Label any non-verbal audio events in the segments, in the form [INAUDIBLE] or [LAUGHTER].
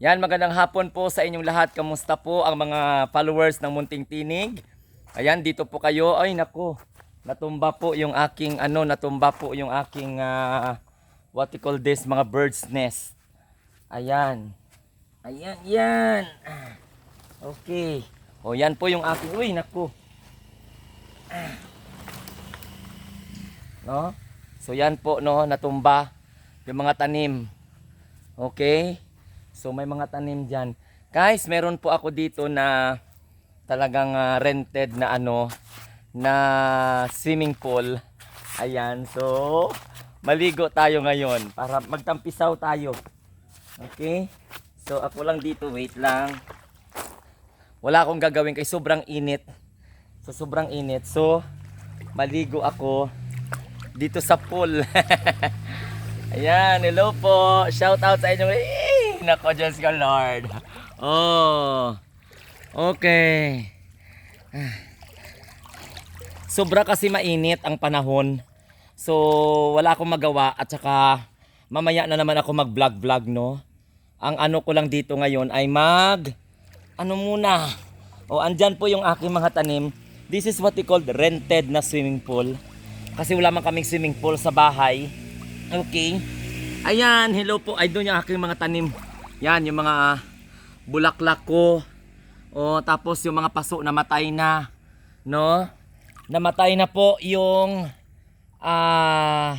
Yan, magandang hapon po sa inyong lahat. Kamusta po ang mga followers ng Munting Tinig? Ayan, dito po kayo. Ay, nako. Natumba po yung aking, ano, natumba po yung aking, ah, what you call this, mga bird's nest. Ayan. Ayan, yan. Okay. O, yan po yung aking, uy, nako. No? So, yan po, no, natumba yung mga tanim. Okay? So may mga tanim diyan. Guys, meron po ako dito na talagang ah, rented na ano na swimming pool. Ayan. So maligo tayo ngayon para magtampisaw tayo. Okay? So ako lang dito, wait lang. Wala akong gagawin kay sobrang init. So sobrang init. So maligo ako dito sa pool. [LAUGHS] Ayan, hello po. Shout out sa inyo. Eh, nako, Diyos ko, Lord. Oh. Okay. Sobra kasi mainit ang panahon. So, wala akong magawa at saka mamaya na naman ako mag-vlog-vlog, no? Ang ano ko lang dito ngayon ay mag ano muna. O, andyan po yung aking mga tanim. This is what we call rented na swimming pool. Kasi wala man kaming swimming pool sa bahay. Okay. Ayan, hello po. Ay, doon yung aking mga tanim. Yan, yung mga bulaklak ko. O, tapos yung mga paso namatay na. No? Namatay na po yung ah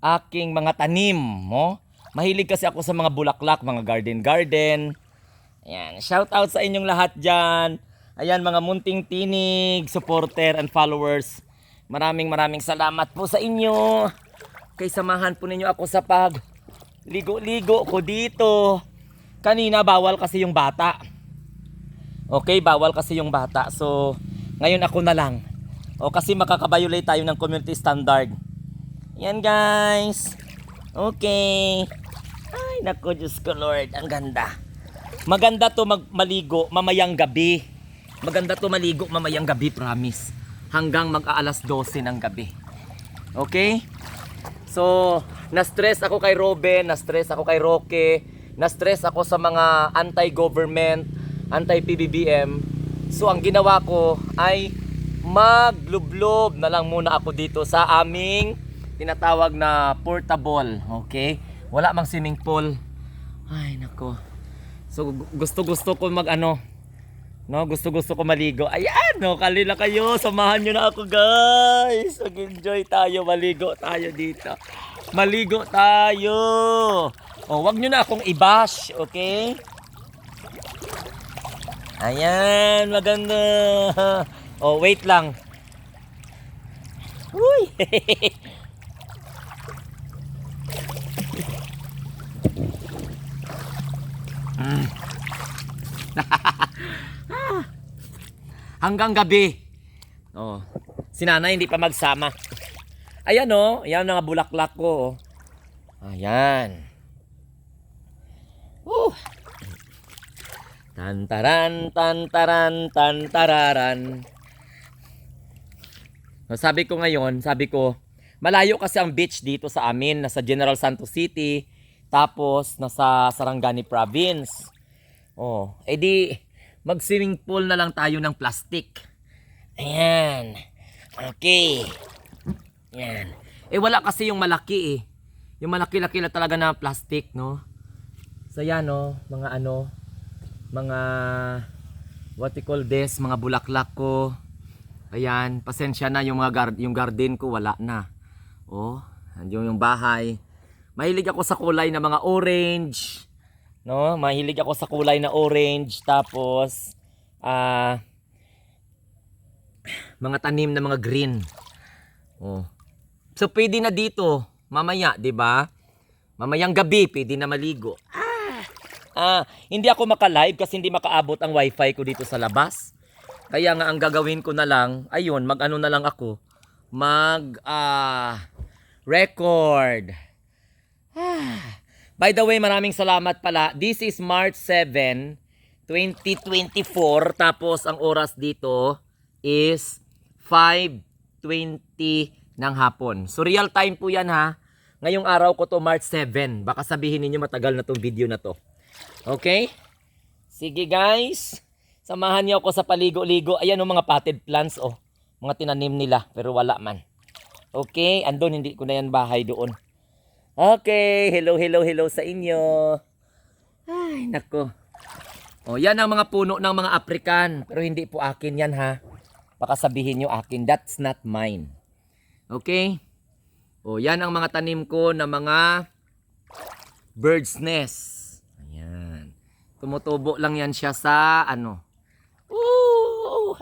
aking mga tanim. Mo? Mahilig kasi ako sa mga bulaklak, mga garden-garden. Ayan, shout out sa inyong lahat dyan. Ayan, mga munting tinig, supporter and followers. Maraming maraming salamat po sa inyo. Kay samahan po ninyo ako sa pag ligo-ligo ko dito. Kanina bawal kasi yung bata. Okay, bawal kasi yung bata. So, ngayon ako na lang. O kasi makakabayulate tayo ng community standard. Yan guys. Okay. Ay, nako Diyos ko Lord. Ang ganda. Maganda to mag maligo mamayang gabi. Maganda to maligo mamayang gabi, promise. Hanggang mag-aalas 12 ng gabi. Okay? So, na-stress ako kay Robin, na-stress ako kay Roque, na-stress ako sa mga anti-government, anti-PBBM. So, ang ginawa ko ay maglublob na lang muna ako dito sa aming tinatawag na portable. Okay? Wala mang swimming pool. Ay, nako. So, gu- gusto-gusto ko mag ano, No, gusto gusto ko maligo. Ayan, no, kalila kayo. Samahan nyo na ako, guys. Mag-enjoy tayo, maligo tayo dito. Maligo tayo. O, wag nyo na akong i-bash, okay? Ayan, maganda. [LAUGHS] O, wait lang. Uy! [LAUGHS] [LAUGHS] hanggang gabi. Oh. Si nanay hindi pa magsama. Ayan oh, ayan mga bulaklak ko. oh. Ayan. Uh. Tantaran, tantaran, tantararan. So, sabi ko ngayon, sabi ko, malayo kasi ang beach dito sa amin, nasa General Santos City, tapos nasa Sarangani Province. Oh, edi mag-swimming pool na lang tayo ng plastic. Ayan. Okay. Ayan. Eh wala kasi yung malaki eh. Yung malaki-laki na talaga na plastic, no? So yan, no? Mga ano, mga what you call this, mga bulaklak ko. Ayan, pasensya na yung mga gar- yung garden ko wala na. Oh, andiyan yung bahay. Mahilig ako sa kulay na mga orange, No, mahilig ako sa kulay na orange tapos ah mga tanim na mga green. Oh. So pwede na dito mamaya, 'di ba? Mamayang gabi pwede na maligo. Ah, ah, hindi ako maka-live kasi hindi makaabot ang wifi ko dito sa labas. Kaya nga ang gagawin ko na lang, ayun, mag-ano na lang ako, mag ah record. Ah. By the way, maraming salamat pala. This is March 7, 2024. Tapos ang oras dito is 5.20 ng hapon. So real time po yan ha. Ngayong araw ko to March 7. Baka sabihin ninyo matagal na tong video na to. Okay? Sige guys. Samahan niyo ako sa paligo-ligo. Ayan o mga potted plants oh. Mga tinanim nila pero wala man. Okay, andun hindi ko na yan bahay doon. Okay, hello, hello, hello sa inyo. Ay, nako. Oh, yan ang mga puno ng mga African. Pero hindi po akin yan ha. Baka sabihin nyo akin, that's not mine. Okay? Oh, yan ang mga tanim ko na mga bird's nest. Ayan. Tumutubo lang yan siya sa ano. Ooh!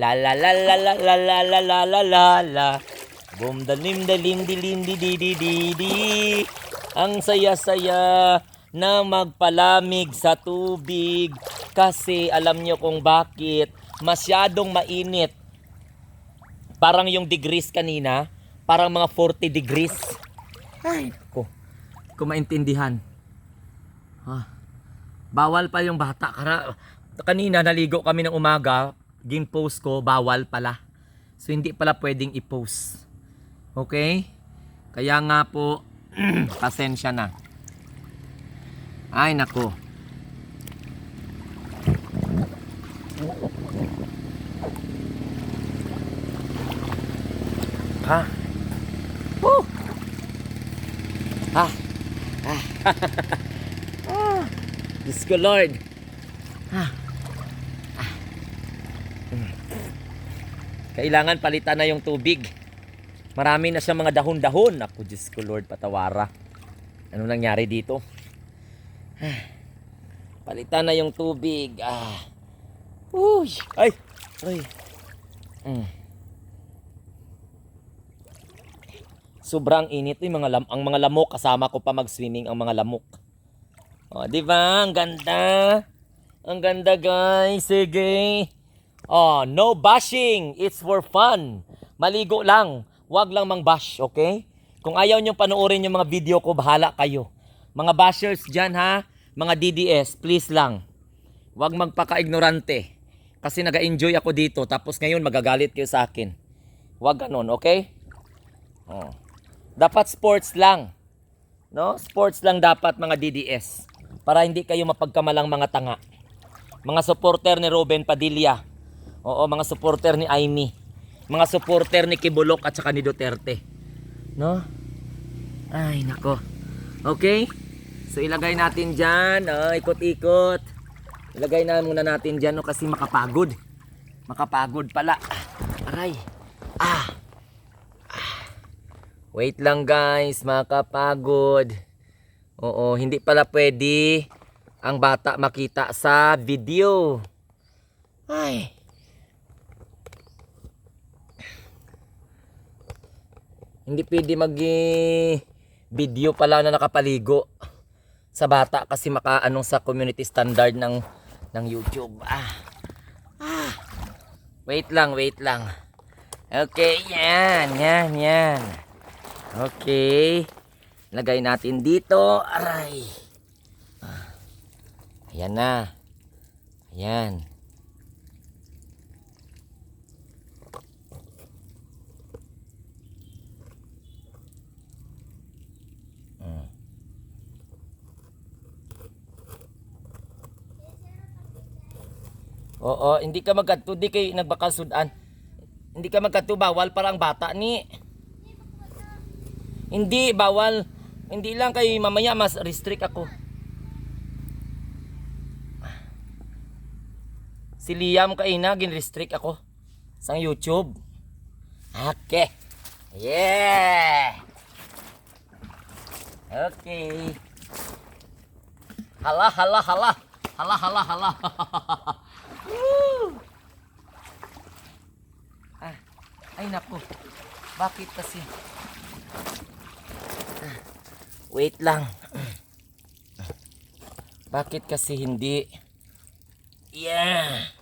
la la la la la la la la la la la la. Boom dalim dalim dilim di di di di di. Ang saya-saya na magpalamig sa tubig kasi alam nyo kung bakit masyadong mainit. Parang yung degrees kanina, parang mga 40 degrees. Ay, ko. Kung maintindihan. Ha. Bawal pa yung bata. Kara, kanina naligo kami ng umaga, gin-post ko, bawal pala. So hindi pala pwedeng i-post. Okay? Kaya nga po, [CLEARS THROAT] pasensya na. Ay, nako. Ha? Woo! Ha? Ah. [LAUGHS] ah. Diyos ko, Lord. Ah. Ah. Mm. Kailangan palitan na yung tubig. Marami na siya mga dahon-dahon. Ako, Diyos ko, Lord, patawara. Ano nangyari dito? Ah. Palitan na yung tubig. Ah. Uy! Ay! Ay! Mm. Sobrang init yung mga lam ang mga lamok kasama ko pa mag-swimming ang mga lamok. Oh, di ba? Ang ganda. Ang ganda, guys. Sige. Oh, no bashing. It's for fun. Maligo lang. Huwag lang mang bash, okay? Kung ayaw nyo panoorin yung mga video ko, bahala kayo. Mga bashers dyan, ha? Mga DDS, please lang. Huwag magpaka-ignorante. Kasi nag-enjoy ako dito, tapos ngayon magagalit kayo sa akin. Huwag ganun, okay? Oh. Dapat sports lang. No? Sports lang dapat mga DDS. Para hindi kayo mapagkamalang mga tanga. Mga supporter ni Ruben Padilla. Oo, mga supporter ni Aimee. Mga supporter ni Kibulok at saka ni Duterte. No? Ay, nako. Okay? So ilagay natin dyan. Oh, ikot-ikot. Ilagay na muna natin dyan no, kasi makapagod. Makapagod pala. Aray. Ah. Wait lang guys, makapagod. Oo, hindi pala pwede ang bata makita sa video. Ay. Hindi pwede mag video pala na nakapaligo sa bata kasi makaanong sa community standard ng ng YouTube. Ah. Ah. Wait lang, wait lang. Okay, yan, yan, yan. Okay. Lagay natin dito. Aray. Ah. Ayan na. Ayan. Mm. Oo, hindi ka magkadto, di kay nagbakasudan. Hindi ka magkadto, bawal parang bata ni. Hindi, bawal. Hindi lang kay mamaya mas restrict ako. Si Liam kaina, gin-restrict ako. Sa YouTube. Okay. Yeah! Okay. Hala, hala, hala. Hala, hala, hala. [LAUGHS] Ah, ay naku. Bakit kasi? Wait lang. Bakit kasi hindi? Yeah.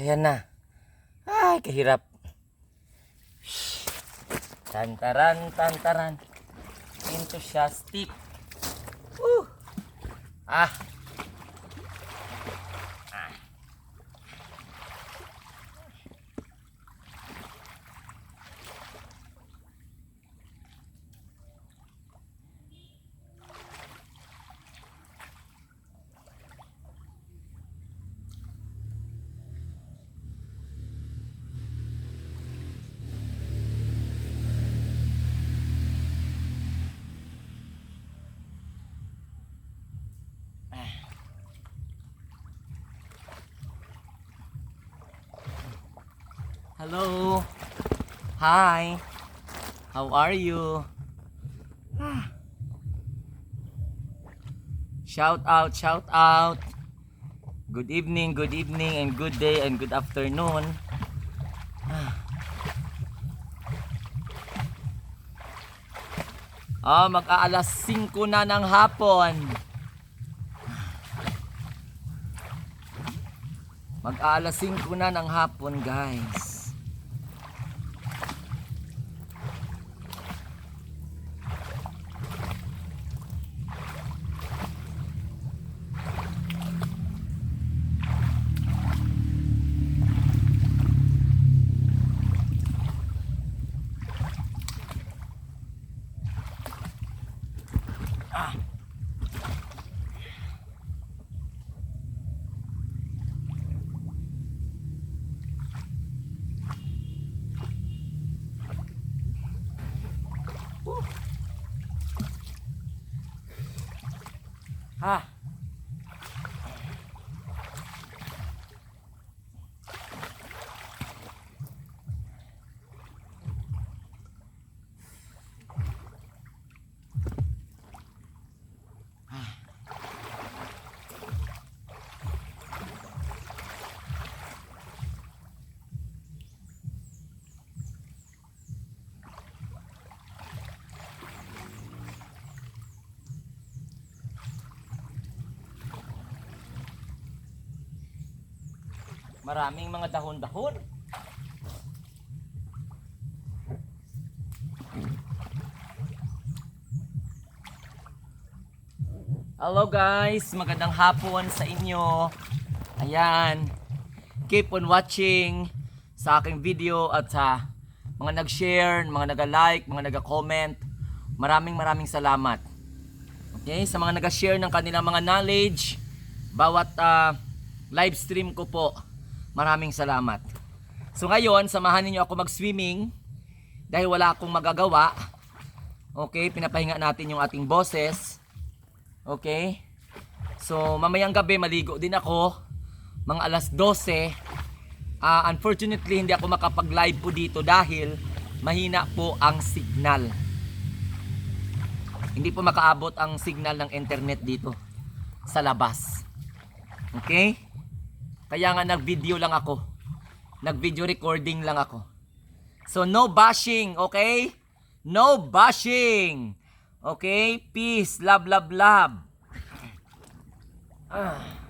Ayan na. Ay, kahirap. Tantaran, tantaran. Enthusiastic. Woo! Ah! Hello. Hi. How are you? Ah. Shout out, shout out. Good evening, good evening, and good day, and good afternoon. Ah, Ah, mag-aalas 5 na ng hapon. Mag-aalas 5 na ng hapon, guys. Ha? Maraming mga dahon-dahon. Hello guys, magandang hapon sa inyo. Ayan. Keep on watching sa aking video at sa mga nag-share, mga nag-like, mga nag-comment. Maraming maraming salamat. Okay, sa mga nag-share ng kanilang mga knowledge, bawat ah, live stream ko po, maraming salamat. So ngayon, samahan niyo ako mag-swimming dahil wala akong magagawa. Okay, pinapahinga natin yung ating boses. Okay? So, mamayang gabi maligo din ako. Mga alas 12. Ah, unfortunately, hindi ako makapag-live po dito dahil mahina po ang signal. Hindi po makaabot ang signal ng internet dito sa labas. Okay? Kaya nga nag-video lang ako. Nag-video recording lang ako. So no bashing, okay? No bashing. Okay? Peace, love, love, love. Ah.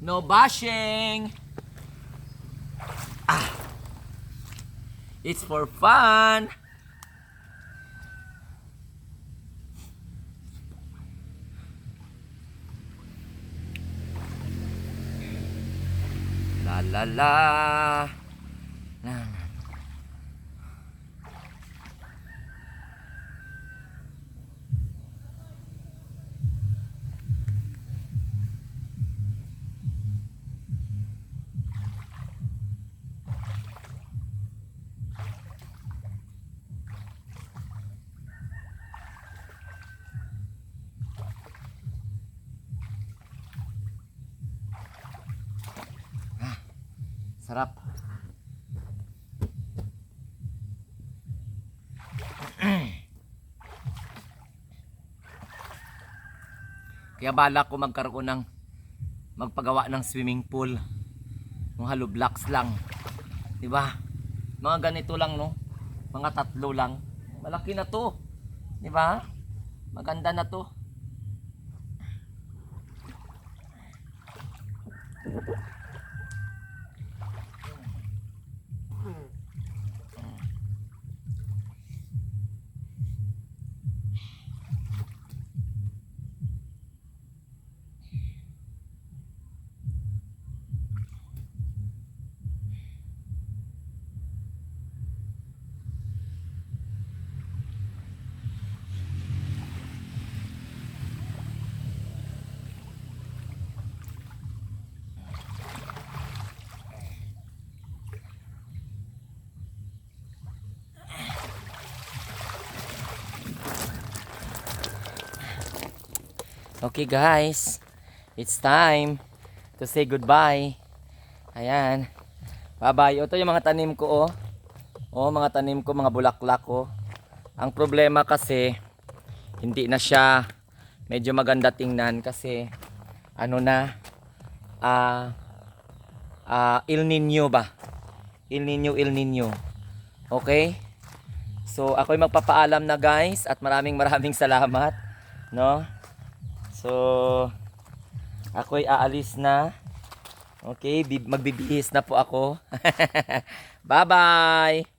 No bashing. Ah. It's for fun. La la la. Sarap. [CLEARS THROAT] Kaya bala ko magkaroon ng magpagawa ng swimming pool. Yung hollow blocks lang. Di ba? Mga ganito lang, no? Mga tatlo lang. Malaki na to. Di ba? Maganda na to. Okay guys, it's time to say goodbye. Ayan. Bye-bye. Ito yung mga tanim ko oh. Oh, mga tanim ko, mga bulaklak ko. Ang problema kasi hindi na siya medyo maganda tingnan kasi ano na ah ah El Nino ba? El Nino, El Nino. Okay? So, ako'y magpapaalam na guys at maraming maraming salamat, no? So, ako'y aalis na. Okay, bib- magbibihis na po ako. [LAUGHS] Bye-bye!